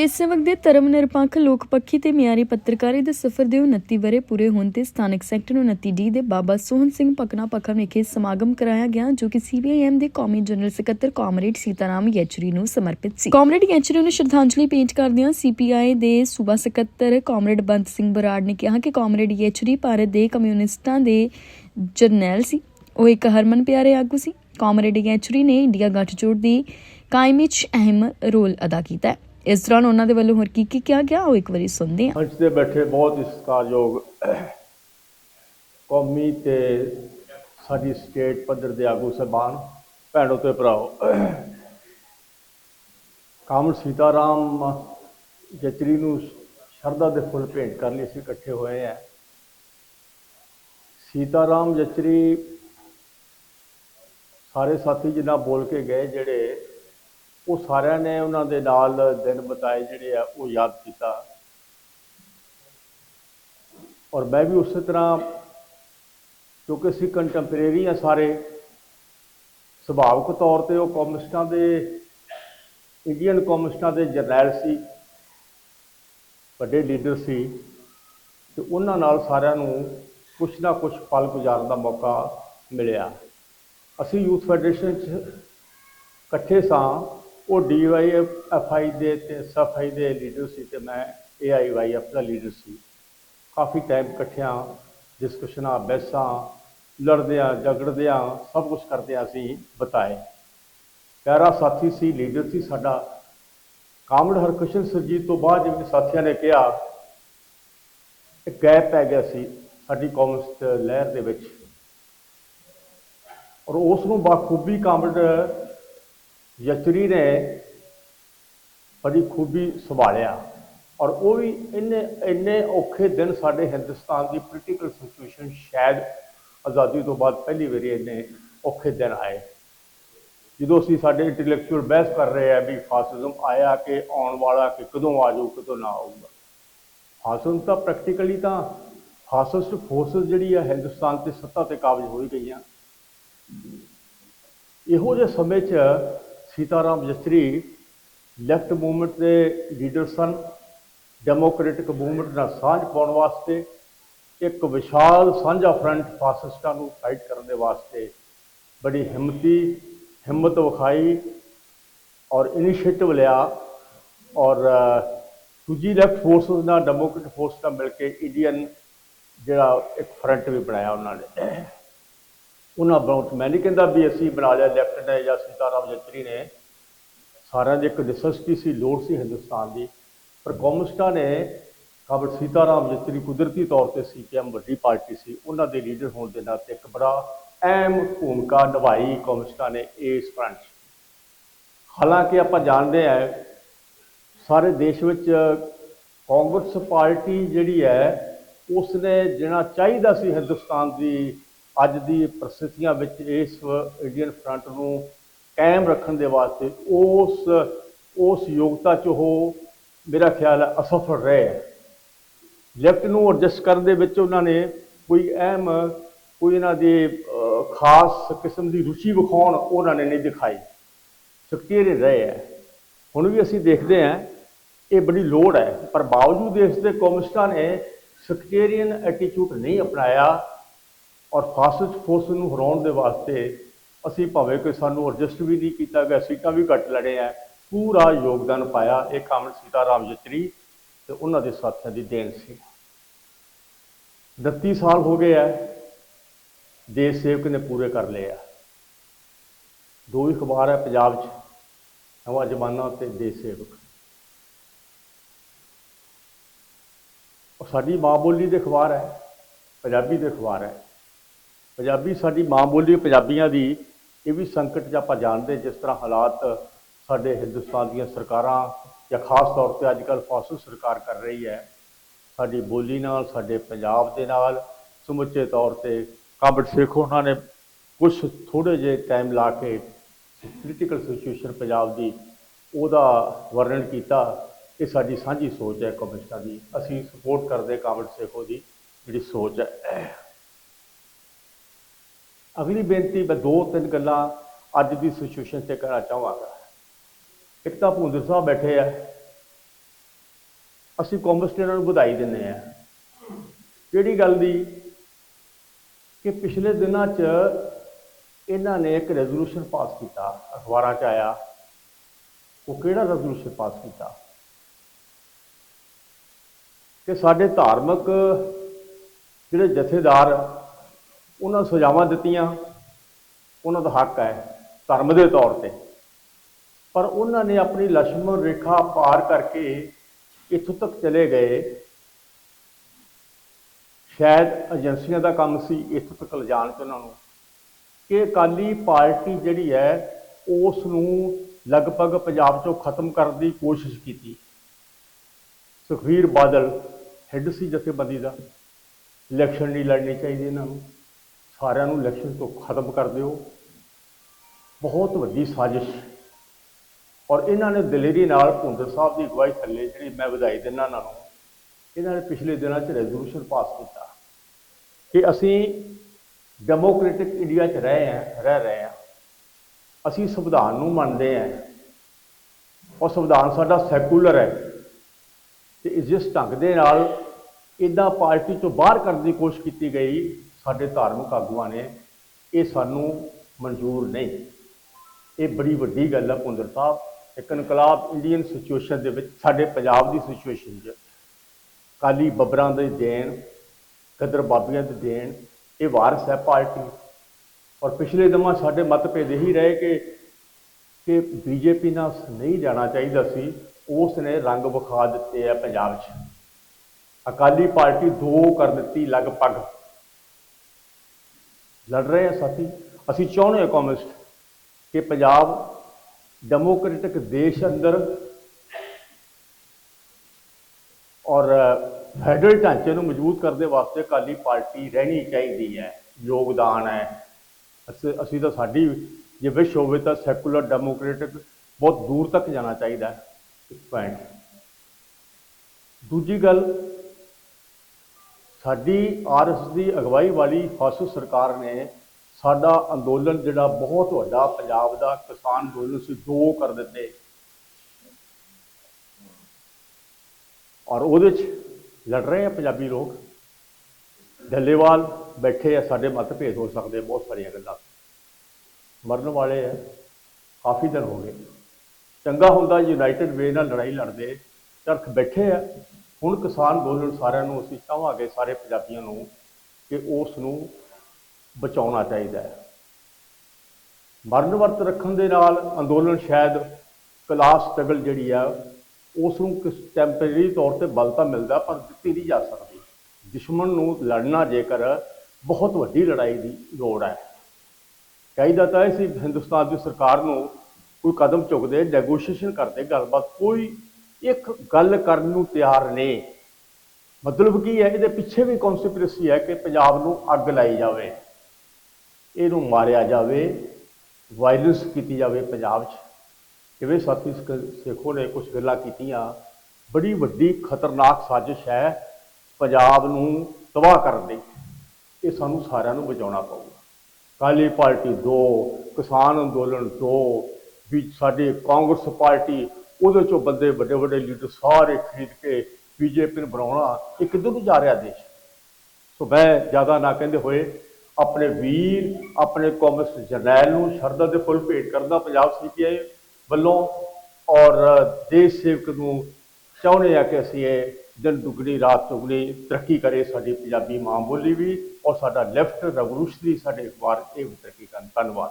ਦੇਸ਼ ਸੇਵਕ ਦੇ ਧਰਮ ਨਿਰਪੱਖ, ਲੋਕ ਪੱਖੀ ਤੇ ਮਿਆਰੀ ਪੱਤਰਕਾਰੀ ਦੇ ਸਫ਼ਰ ਦੇ 29 ਵਰੇ ਪੂਰੇ ਹੋਣ ਤੇ ਸਥਾਨਕ ਸੈਕਟਰ 29 ਡੀ ਦੇ ਬਾਬਾ ਸੋਹਣ ਸਿੰਘ ਪਕਨਾ ਪੱਖਾ ਵਿਖੇ ਸਮਾਗਮ ਕਰਾਇਆ ਗਿਆ, ਜੋ ਕਿ ਸੀਬੀਆਈਐਮ ਦੇ ਕੌਮੀ ਜਨਰਲ ਸਕੱਤਰ ਕਾਮਰੇਡ ਸੀਤਾਰਾਮ ਯੈਚਰੀ ਨੂੰ ਸਮਰਪਿਤ ਸੀ। ਕਾਮਰੇਡ ਯੈਚਰੀ ਨੂੰ ਸ਼ਰਧਾਂਜਲੀ ਭੇਂਟ ਕਰਦਿਆਂ ਸੀਪੀਆਈ ਦੇ ਸੂਬਾ ਸਕੱਤਰ ਕਾਮਰੇਡ ਬੰਤ ਸਿੰਘ ਬਰਾੜ ਨੇ ਕਿਹਾ ਕਿ ਕਾਮਰੇਡ ਯੈਚਰੀ ਭਾਰਤ ਦੇ ਕਮਿਊਨਿਸਟਾਂ ਦੇ ਜਰਨੈਲ ਸੀ। ਉਹ ਇੱਕ ਹਰਮਨ ਪਿਆਰੇ ਆਗੂ ਸੀ। ਕਾਮਰੇਡ ਯੈਚਰੀ ਨੇ ਇੰਡੀਆ ਗੱਠਜੋੜ ਦੀ ਕਾਇਮ ਵਿੱਚ ਅਹਿਮ ਰੋਲ ਅਦਾ ਕੀਤਾ ਹੈ। ਇਸ ਦੌਰਾਨ ਉਹਨਾਂ ਦੇ ਵੱਲੋਂ ਹੋਰ ਕੀ ਕੀ ਕਿਹਾ ਗਿਆ, ਉਹ ਇੱਕ ਵਾਰੀ ਸੁਣਦੇ ਹਾਂ। ਮੰਚ ਤੇ ਬੈਠੇ ਬਹੁਤ ਹੀ ਸਤਿਕਾਰਯੋਗ ਕੌਮੀ ਤੇ ਸਾਡੀ ਸਟੇਟ ਪੱਧਰ ਦੇ ਆਗੂ ਸਹਿਬਾਨ, ਭੈਣੋ ਤੇ ਭਰਾਓ। ਕਾਮਲ ਸੀਤਾਰਾਮ ਜਚਰੀ ਨੂੰ ਸ਼ਰਧਾ ਦੇ ਫੁੱਲ ਭੇਂਟ ਕਰਨ ਲਈ ਅਸੀਂ ਇਕੱਠੇ ਹੋਏ ਹਾਂ। ਸੀਤਾਰਾਮ ਜਚਰੀ ਸਾਰੇ ਸਾਥੀ ਜਿੰਨਾ ਬੋਲ ਕੇ ਗਏ, ਜਿਹੜੇ ਉਹ ਸਾਰਿਆਂ ਨੇ ਉਹਨਾਂ ਦੇ ਨਾਲ ਦਿਨ ਬਤਾਏ ਜਿਹੜੇ ਆ, ਉਹ ਯਾਦ ਕੀਤਾ। ਔਰ ਮੈਂ ਵੀ ਉਸੇ ਤਰ੍ਹਾਂ, ਕਿਉਂਕਿ ਅਸੀਂ ਕੰਟੈਂਪਰੇਰੀ ਆ ਸਾਰੇ, ਸੁਭਾਵਿਕ ਤੌਰ ਤੇ ਉਹ ਕਮਿਊਨਿਸਟਾਂ ਦੇ ਇੰਡੀਅਨ ਕਮਿਊਨਿਸਟਾਂ ਦੇ ਜਰਨੈਲ ਸੀ, ਵੱਡੇ ਲੀਡਰ ਸੀ, ਤੇ ਉਹਨਾਂ ਨਾਲ ਸਾਰਿਆਂ ਨੂੰ ਕੁਛ ਨਾ ਕੁਛ ਪਲ ਗੁਜ਼ਾਰਨ ਦਾ ਮੌਕਾ ਮਿਲਿਆ। ਅਸੀਂ ਯੂਥ ਫੈਡਰੇਸ਼ਨ 'ਚ ਇਕੱਠੇ ਸਾਂ। ਉਹ ਡੀਵਾਈਐਫਆਈ ਦੇ ਤੇ ਆਈ ਦੇ ਲੀਡਰ ਸੀ ਤੇ ਮੈਂ ਏ ਆਈ ਵਾਈ ਏਆਈਵਾਈਐਫ ਦਾ ਲੀਡਰ ਸੀ। ਕਾਫੀ ਟਾਈਮ ਇਕੱਠਿਆਂ ਡਿਸਕਸ਼ਨਾਂ ਬਹਿਸਾਂ, ਲੜਦਿਆਂ, ਝਗੜਦਿਆਂ, ਸਭ ਕੁਝ ਕਰਦਿਆਂ ਅਸੀਂ ਬਤਾਏ। ਪਿਆਰਾ ਸਾਥੀ ਸੀ ਲੀਡਰ ਸੀ ਸਾਡਾ। ਕਾਮੜ ਹਰਕ੍ਰਿਸ਼ਨ ਸਰਜੀਤ ਤੋਂ ਬਾਅਦ ਜਿਵੇਂ ਸਾਥੀਆਂ ਨੇ ਕਿਹਾ, ਇੱਕ ਗੈਪ ਪੈ ਗਿਆ ਸੀ ਸਾਡੀ ਕੌਮਿਸਟ ਲਹਿਰ ਦੇ ਵਿੱਚ। ਔਰ ਉਸ ਨੂੰ ਬਾਖੂਬੀ ਕਾਮੜ ਯਚਰੀ ਨੇ ਬੜੀ ਖੂਬੀ ਸੰਭਾਲਿਆ ਔਰ ਉਹ ਵੀ ਇੰਨੇ ਇੰਨੇ ਔਖੇ ਦਿਨ ਸਾਡੇ ਹਿੰਦੁਸਤਾਨ ਦੀ ਪੋਲੀਟੀਕਲ ਸਿਚੁਏਸ਼ਨ ਸ਼ਾਇਦ ਆਜ਼ਾਦੀ ਤੋਂ ਬਾਅਦ ਪਹਿਲੀ ਵਾਰੀ ਇੰਨੇ ਔਖੇ ਦਿਨ ਆਏ। ਜਦੋਂ ਅਸੀਂ ਸਾਡੇ ਇੰਟੈਲੈਕਚੁਅਲ ਬਹਿਸ ਕਰ ਰਹੇ ਆ ਵੀ ਫਾਸਿਜ਼ਮ ਆਇਆ ਕਿ ਆਉਣ ਵਾਲਾ ਕਿ ਕਦੋਂ ਆ ਜਾਊ ਕਦੋਂ ਨਾ ਆਊਗਾ। ਫਾਸਿਜ਼ਮ ਤਾਂ ਪ੍ਰੈਕਟੀਕਲੀ ਤਾਂ ਫਾਸਿਸਟ ਫੋਰਸਸ ਜਿਹੜੀ ਆ ਹਿੰਦੁਸਤਾਨ ਤੇ ਸੱਤਾ ਤੇ ਕਾਬਜ ਹੋਈ ਗਈਆਂ। ਇਹੋ ਜਿਹੇ ਸਮੇਂ 'ਚ ਸੀਤਾਰਾਮ ਯਚਰੀ ਲੈਫਟ ਮੂਵਮੈਂਟ ਦੇ ਲੀਡਰ ਸਨ ਡੈਮੋਕ੍ਰੈਟਿਕ ਮੂਵਮੈਂਟ ਨਾਲ ਸਾਂਝ ਪਾਉਣ ਵਾਸਤੇ ਇੱਕ ਵਿਸ਼ਾਲ ਸਾਂਝਾ ਫਰੰਟ ਫਾਸਿਸਟਾਂ ਨੂੰ ਫਾਈਟ ਕਰਨ ਦੇ ਵਾਸਤੇ ਬੜੀ ਹਿੰਮਤੀ ਹਿੰਮਤ ਵਿਖਾਈ ਔਰ ਇਨੀਸ਼ੀਏਟਿਵ ਲਿਆ ਔਰ ਦੂਜੀ ਲੈਫਟ ਫੋਰਸਸ ਨਾਲ ਡੈਮੋਕ੍ਰੈਟਿਕ ਫੋਰਸ ਨਾਲ ਮਿਲ ਕੇ ਇੰਡੀਅਨ ਜਿਹੜਾ ਇੱਕ ਫਰੰਟ ਵੀ ਬਣਾਇਆ ਉਹਨਾਂ ਨੇ ਉਹਨਾਂ ਬਹੁਤ ਮੈਂ ਨਹੀਂ ਕਹਿੰਦਾ ਵੀ ਅਸੀਂ ਬਣਾ ਲਿਆ ਲੈਫਟ ਨੇ ਜਾਂ ਸੀਤਾਰਾਮ ਯਚਰੀ ਨੇ। ਸਾਰਿਆਂ ਦੀ ਇੱਕ ਨੈਸੈਸਿਟੀ ਸੀ, ਲੋੜ ਸੀ ਹਿੰਦੁਸਤਾਨ ਦੀ। ਪਰ ਕਮਿਊਨਿਸਟਾਂ ਨੇ ਕਾਬਲ ਸੀਤਾਰਾਮ ਯਚਰੀ ਕੁਦਰਤੀ ਤੌਰ ਤੇ ਸੀਪੀਐਮ ਵੱਡੀ ਪਾਰਟੀ ਸੀ, ਉਹਨਾਂ ਦੇ ਲੀਡਰ ਹੋਣ ਦੇ ਨਾਤੇ ਇੱਕ ਬੜਾ ਅਹਿਮ ਭੂਮਿਕਾ ਨਿਭਾਈ ਕਮਿਊਨਿਸਟਾਂ ਨੇ ਇਸ ਫਰੰਟ 'ਚ। ਹਾਲਾਂਕਿ ਆਪਾਂ ਜਾਣਦੇ ਹਾਂ, ਸਾਰੇ ਦੇਸ਼ ਵਿੱਚ ਕਾਂਗਰਸ ਪਾਰਟੀ ਜਿਹੜੀ ਹੈ ਉਸ ਨੇ ਜਿਹੜਾ ਚਾਹੀਦਾ ਸੀ ਹਿੰਦੁਸਤਾਨ ਦੀ ਅੱਜ ਦੀ ਪ੍ਰਸਥਿਤੀਆਂ ਵਿੱਚ ਇਸ ਇੰਡੀਅਨ ਫਰੰਟ ਨੂੰ ਕਾਇਮ ਰੱਖਣ ਦੇ ਵਾਸਤੇ ਉਸ ਉਸ ਯੋਗਤਾ 'ਚ ਉਹ ਮੇਰਾ ਖਿਆਲ ਹੈ ਅਸਫਲ ਰਹੇ। ਲੈਫਟ ਨੂੰ ਐਡਜਸਟ ਕਰਨ ਦੇ ਵਿੱਚ ਉਹਨਾਂ ਨੇ ਕੋਈ ਅਹਿਮ, ਕੋਈ ਇਹਨਾਂ ਦੀ ਖਾਸ ਕਿਸਮ ਦੀ ਰੁਚੀ ਵਿਖਾਉਣ ਉਹਨਾਂ ਨੇ ਨਹੀਂ ਦਿਖਾਈ। ਸਕਤੀਰੇ ਰਹੇ ਹੈ। ਹੁਣ ਵੀ ਅਸੀਂ ਦੇਖਦੇ ਹਾਂ, ਇਹ ਬੜੀ ਲੋੜ ਹੈ। ਪਰ ਬਾਵਜੂਦ ਇਸ ਦੇ ਕਮਿਊਨਿਸਟਾਂ ਨੇ ਸਕਟੇਰੀਅਨ ਐਟੀਟਿਊਡ ਨਹੀਂ ਅਪਣਾਇਆ ਔਰ ਫਾਸਿਸਟ ਫੋਰਸ ਨੂੰ ਹਰਾਉਣ ਦੇ ਵਾਸਤੇ ਅਸੀਂ ਭਾਵੇਂ ਕਿ ਸਾਨੂੰ ਐਡਜਸਟ ਵੀ ਨਹੀਂ ਕੀਤਾ ਗਿਆ, ਸੀਟਾਂ ਵੀ ਘੱਟ ਲੜੇ ਆ, ਪੂਰਾ ਯੋਗਦਾਨ ਪਾਇਆ ਇਹ ਕਾਮਲ ਸੀਤਾਰਾਮ ਯਚਰੀ ਤੇ ਉਹਨਾਂ ਦੇ ਸਾਥੀਆਂ ਦੀ ਦੇਣ ਸੀ। 29 ਸਾਲ ਹੋ ਗਏ ਆ, ਦੇਸ਼ ਸੇਵਕ ਨੇ ਪੂਰੇ ਕਰ ਲਏ ਆ। ਦੋ ਹੀ ਅਖਬਾਰ ਹੈ ਪੰਜਾਬ 'ਚ, ਨਵਾਂ ਜ਼ਮਾਨਾ ਤੇ ਦੇਸ਼ ਸੇਵਕ। ਉਹ ਸਾਡੀ ਮਾਂ ਬੋਲੀ ਦੇ ਅਖਬਾਰ ਹੈ, ਪੰਜਾਬੀ ਦੇ ਅਖਬਾਰ ਹੈ। ਪੰਜਾਬੀ ਸਾਡੀ ਮਾਂ ਬੋਲੀ ਪੰਜਾਬੀਆਂ ਦੀ, ਇਹ ਵੀ ਸੰਕਟ 'ਚ ਆਪਾਂ ਜਾਣਦੇ ਜਿਸ ਤਰ੍ਹਾਂ ਹਾਲਾਤ ਸਾਡੇ ਹਿੰਦੁਸਤਾਨ ਦੀਆਂ ਸਰਕਾਰਾਂ ਜਾਂ ਖਾਸ ਤੌਰ ਤੇ ਅੱਜ ਕੱਲ੍ਹ ਫਾਸਿਸਟ ਸਰਕਾਰ ਕਰ ਰਹੀ ਹੈ। ਸਾਡੀ ਬੋਲੀ ਨਾਲ, ਸਾਡੇ ਪੰਜਾਬ ਦੇ ਨਾਲ, ਸਮੁੱਚੇ ਤੌਰ ਤੇ ਕਾਬੜ ਸਿੱਖ ਉਹਨਾਂ ਨੇ ਕੁਝ ਥੋੜੇ ਜਿਹੇ ਟਾਈਮ ਲਾ ਕੇ ਪੋਲੀਟੀਕਲ ਸਿਚੁਏਸ਼ਨ ਪੰਜਾਬ ਦੀ ਉਹਦਾ ਵਰਣਨ ਕੀਤਾ। ਇਹ ਸਾਡੀ ਸਾਂਝੀ ਸੋਚ ਹੈ ਕਮਿਊਨਿਸਟਾਂ ਦੀ। ਅਸੀਂ ਸਪੋਰਟ ਕਰਦੇ ਕਾਬੜ ਸੇਖੋ ਦੀ, ਜਿਹੜੀ ਸੋਚ ਹੈ। ਅਗਲੀ ਬੇਨਤੀ, ਮੈਂ ਦੋ ਤਿੰਨ ਗੱਲਾਂ ਅੱਜ ਦੀ ਸਿਚੁਏਸ਼ਨ ਤੇ ਕਰਨਾ ਚਾਹਾਂਗਾ। ਇੱਕ ਤਾਂ ਭੁੰਦਰ ਸਾਹਿਬ ਬੈਠੇ ਆ। ਅਸੀਂ ਕਾਂਗਰਸ ਨੇ ਕੌਮਸਟੇਰਾਂ ਨੂੰ ਵਧਾਈ ਦਿੰਦੇ ਆ। ਕਿਹੜੀ ਗੱਲ ਦੀ? ਕਿ ਪਿਛਲੇ ਦਿਨਾਂ 'ਚ ਇਹਨਾਂ ਨੇ ਇੱਕ ਰੈਜ਼ੋਲੂਸ਼ਨ ਪਾਸ ਕੀਤਾ, ਅਖਬਾਰਾਂ 'ਚ ਆਇਆ। ਉਹ ਕਿਹੜਾ ਰੈਜ਼ੋਲੂਸ਼ਨ ਪਾਸ ਕੀਤਾ? ਕਿ ਸਾਡੇ ਧਾਰਮਿਕ ਜਿਹੜੇ ਜਥੇਦਾਰ ਉਹਨਾਂ ਨੂੰ ਸਜ਼ਾਵਾਂ ਦਿੱਤੀਆਂ। ਉਹਨਾਂ ਦਾ ਹੱਕ ਹੈ ਧਰਮ ਦੇ ਤੌਰ ਤੇ। ਪਰ ਉਹਨਾਂ ਨੇ ਆਪਣੀ ਲక్ష్ਮਣ ਰੇਖਾ ਪਾਰ ਕਰਕੇ ਇੱਥੋਂ ਤੱਕ ਚਲੇ ਗਏ। ਸ਼ਾਇਦ ਏਜੰਸੀਆਂ ਦਾ ਕੰਮ ਸੀ ਇੱਥੋਂ ਤੱਕ ਲਿਜਾਣ ਚ ਉਹਨਾਂ ਨੂੰ। ਕਿ ਅਕਾਲੀ ਪਾਰਟੀ ਜਿਹੜੀ ਹੈ ਉਸ ਨੂੰ ਲਗਭਗ ਪੰਜਾਬ ਚੋਂ ਖਤਮ ਕਰਨ ਦੀ ਕੋਸ਼ਿਸ਼ ਕੀਤੀ। ਸੁਖਵੀਰ ਬਾਦਲ ਹੈੱਡ ਸੀ ਜਥੇਬੰਦੀ ਦਾ। ਇਲੈਕਸ਼ਨ ਨਹੀਂ ਲੜਨੀ ਚਾਹੀਦੀ ਇਹਨਾਂ ਨੂੰ। ਸਾਰਿਆਂ ਨੂੰ ਇਲੈਕਸ਼ਨ ਤੋਂ ਖਤਮ ਕਰ ਦਿਓ। ਬਹੁਤ ਵੱਡੀ ਸਾਜ਼ਿਸ਼। ਔਰ ਇਹਨਾਂ ਨੇ ਦਲੇਰੀ ਨਾਲ ਭੁੰਦਰ ਸਾਹਿਬ ਦੀ ਅਗਵਾਈ ਥੱਲੇ ਜਿਹੜੀ ਮੈਂ ਵਧਾਈ ਦਿੰਦਾ ਇਹਨਾਂ ਨੂੰ, ਇਹਨਾਂ ਨੇ ਪਿਛਲੇ ਦਿਨਾਂ 'ਚ ਰੈਜ਼ੋਲੂਸ਼ਨ ਪਾਸ ਕੀਤਾ ਕਿ ਅਸੀਂ ਡੈਮੋਕ੍ਰੈਟਿਕ ਇੰਡੀਆ 'ਚ ਰਹੇ ਹਾਂ ਰਹਿ ਰਹੇ ਹਾਂ ਅਸੀਂ ਸੰਵਿਧਾਨ ਨੂੰ ਮੰਨਦੇ ਹਾਂ ਔਰ ਸੰਵਿਧਾਨ ਸਾਡਾ ਸੈਕੂਲਰ ਹੈ। ਤੇ ਜਿਸ ਢੰਗ ਦੇ ਨਾਲ ਇਦਾਂ ਪਾਰਟੀ ਤੋਂ ਬਾਹਰ ਕਰਨ ਦੀ ਕੋਸ਼ਿਸ਼ ਕੀਤੀ ਗਈ ਸਾਡੇ ਧਾਰਮਿਕ ਆਗੂਆਂ ਨੇ ਇਹ ਸਾਨੂੰ ਮਨਜ਼ੂਰ ਨਹੀਂ। ਇਹ ਬੜੀ ਵੱਡੀ ਗੱਲ ਹੈ ਪੁੰਦਰ ਸਾਹਿਬ, ਇੱਕ ਇਨਕਲਾਬ ਇੰਡੀਅਨ ਸਿਚੁਏਸ਼ਨ ਦੇ ਵਿੱਚ, ਸਾਡੇ ਪੰਜਾਬ ਦੀ ਸਿਚੁਏਸ਼ਨ 'ਚ ਕਾਲੀ ਬੱਬਰਾਂ ਦੇ ਦੇਣ ਕਦਰ ਬਾਬੀਆਂ ਦੇ ਦੇਣ, ਇਹ ਵਾਰਸ ਹੈ ਪਾਰਟੀ। ਔਰ ਪਿਛਲੇ ਦਮਾਂ ਸਾਡੇ ਮਤਭੇਦ ਇਹੀ ਰਹੇ ਕਿ ਕਿ ਬੀਜੇਪੀ ਨਾਲ ਨਹੀਂ ਜਾਣਾ ਚਾਹੀਦਾ ਸੀ, ਉਸ ਨੇ ਰੰਗ ਵਿਖਾ ਦਿੱਤੇ ਆ ਪੰਜਾਬ 'ਚ। ਅਕਾਲੀ ਪਾਰਟੀ ਦੋ ਕਰ ਦਿੱਤੀ ਲਗਭਗ। ਲੜ ਰਹੇ ਆ ਸਾਥੀ। ਅਸੀਂ ਚਾਹੁੰਦੇ ਹਾਂ ਕਮਿਊਨਿਸਟ ਕਿ ਪੰਜਾਬ ਡੈਮੋਕ੍ਰੈਟਿਕ ਦੇਸ਼ ਅੰਦਰ ਔਰ ਫੈਡਰਲ ਢਾਂਚੇ ਨੂੰ ਮਜ਼ਬੂਤ ਕਰਨ ਦੇ ਵਾਸਤੇ ਅਕਾਲੀ ਪਾਰਟੀ ਰਹਿਣੀ ਚਾਹੀਦੀ ਹੈ, ਯੋਗਦਾਨ ਹੈ। ਅਸੀਂ ਅਸੀਂ ਤਾਂ ਸਾਡੀ ਜੇ ਵਿਸ਼ ਹੋਵੇ ਤਾਂ ਸੈਕੂਲਰ ਡੈਮੋਕ੍ਰੈਟਿਕ ਬਹੁਤ ਦੂਰ ਤੱਕ ਜਾਣਾ ਚਾਹੀਦਾ ਹੈ ਪੁਆਇੰਟ ਦੂਜੀ ਗੱਲ ਸਾਡੀ ਆਰਐਸ ਦੀ ਅਗਵਾਈ ਵਾਲੀ ਫਾਸੂ ਸਰਕਾਰ ਨੇ ਸਾਡਾ ਅੰਦੋਲਨ ਜਿਹੜਾ ਬਹੁਤ ਵੱਡਾ ਪੰਜਾਬ ਦਾ ਕਿਸਾਨ ਅੰਦੋਲਨ ਸੀ ਦੋ ਕਰ ਦਿੱਤੇ। ਔਰ ਉਹਦੇ 'ਚ ਲੜ ਰਹੇ ਆ ਪੰਜਾਬੀ ਲੋਕ। ਡੱਲੇਵਾਲ ਬੈਠੇ ਆ, ਸਾਡੇ ਮਤਭੇਦ ਹੋ ਸਕਦੇ, ਬਹੁਤ ਸਾਰੀਆਂ ਗੱਲਾਂ। ਮਰਨ ਵਾਲੇ ਆ, ਕਾਫੀ ਦਿਨ ਹੋ ਗਏ। ਚੰਗਾ ਹੁੰਦਾ ਯੂਨਾਈਟਿਡ ਵੇ ਨਾਲ ਲੜਾਈ ਲੜਦੇ, ਚਰਖ ਬੈਠੇ ਆ। ਹੁਣ ਕਿਸਾਨ ਅੰਦੋਲਨ ਸਾਰਿਆਂ ਨੂੰ ਅਸੀਂ ਚਾਹਾਂਗੇ, ਸਾਰੇ ਪੰਜਾਬੀਆਂ ਨੂੰ, ਕਿ ਉਸ ਨੂੰ ਬਚਾਉਣਾ ਚਾਹੀਦਾ ਹੈ। ਮਰਨ ਵਰਤ ਰੱਖਣ ਦੇ ਨਾਲ ਅੰਦੋਲਨ ਸ਼ਾਇਦ ਕਲਾਸ ਸਟਰਗਲ ਜਿਹੜੀ ਆ, ਉਸ ਨੂੰ ਕਿਸ ਟੈਂਪਰੇਰੀ ਤੌਰ ਤੇ ਬਲ ਤਾਂ ਮਿਲਦਾ, ਪਰ ਦਿੱਤੀ ਨਹੀਂ ਜਾ ਸਕਦੀ। ਦੁਸ਼ਮਣ ਨੂੰ ਲੜਨਾ ਜੇਕਰ ਬਹੁਤ ਵੱਡੀ ਲੜਾਈ ਦੀ ਲੋੜ ਹੈ। ਚਾਹੀਦਾ ਤਾਂ ਇਹ ਹਿੰਦੁਸਤਾਨ ਦੀ ਸਰਕਾਰ ਨੂੰ ਕੋਈ ਕਦਮ ਚੁੱਕਦੇ ਨੈਗੋਸ਼ੀਏਸ਼ਨ ਕਰਦੇ, ਗੱਲਬਾਤ ਕੋਈ ਇੱਕ ਗੱਲ ਕਰਨ ਨੂੰ ਤਿਆਰ ਨੇ। ਮਤਲਬ ਕੀ ਹੈ, ਇਹਦੇ ਪਿੱਛੇ ਵੀ ਕਨਸਪੀਰੇਸੀ ਹੈ ਕਿ ਪੰਜਾਬ ਨੂੰ ਅੱਗ ਲਾਈ ਜਾਵੇ। ਇਹਨੂੰ ਮਾਰਿਆ ਜਾਵੇ ਵਾਇਲੈਂਸ ਕੀਤੀ ਜਾਵੇ ਪੰਜਾਬ 'ਚ। ਜਿਵੇਂ ਸਾਥੀ ਸੇਖੋ ਨੇ ਕੁਝ ਗੱਲਾਂ ਕੀਤੀਆਂ? ਬੜੀ ਵੱਡੀ ਖਤਰਨਾਕ ਸਾਜ਼ਿਸ਼ ਹੈ ਪੰਜਾਬ ਨੂੰ ਤਬਾਹ ਕਰਨ ਦੀ। ਇਹ ਸਾਨੂੰ ਸਾਰਿਆਂ ਨੂੰ ਬਚਾਉਣਾ ਪਊਗਾ। ਕਾਲੀ ਪਾਰਟੀ ਦੋ, ਕਿਸਾਨ ਅੰਦੋਲਨ ਦੋ, ਵੀ ਸਾਡੇ ਕਾਂਗਰਸ ਪਾਰਟੀ ਉਹਦੇ ਚੋਂ ਬੰਦੇ ਵੱਡੇ ਵੱਡੇ ਲੀਡਰ ਸਾਰੇ ਖਰੀਦ ਕੇ ਬੀਜੇਪੀ ਨੂੰ ਬਣਾਉਣਾ ਇਹ ਕਿੱਧਰ ਨੂੰ ਜਾ ਰਿਹਾ ਦੇਸ਼? ਸੋ ਮੈਂ ਜ਼ਿਆਦਾ ਨਾ ਕਹਿੰਦੇ ਹੋਏ ਆਪਣੇ ਵੀਰ, ਆਪਣੇ ਕਾਮਰਸ ਜਰਨੈਲ ਨੂੰ ਸ਼ਰਧਾ ਦੇ ਫੁੱਲ ਭੇਟ ਕਰਦਾ ਪੰਜਾਬ ਸੀਪੀਆਈ ਵੱਲੋਂ ਔਰ ਦੇਸ਼ ਸੇਵਕ ਨੂੰ ਚਾਹੁੰਦੇ ਆ ਕਿ ਅਸੀਂ ਇਹ ਦਿਨ ਦੁਗਣੀ, ਰਾਤ ਚੌਗਣੀ ਤਰੱਕੀ ਕਰੇ, ਸਾਡੀ ਪੰਜਾਬੀ ਮਾਂ ਬੋਲੀ ਵੀ ਔਰ ਸਾਡਾ ਲੈਫਟ ਰੈਵੋਲੂਸ਼ਨਰੀ ਸਾਡੇ ਅਖਬਾਰ ਇਹ ਵੀ ਤਰੱਕੀ ਕਰਨ। ਧੰਨਵਾਦ।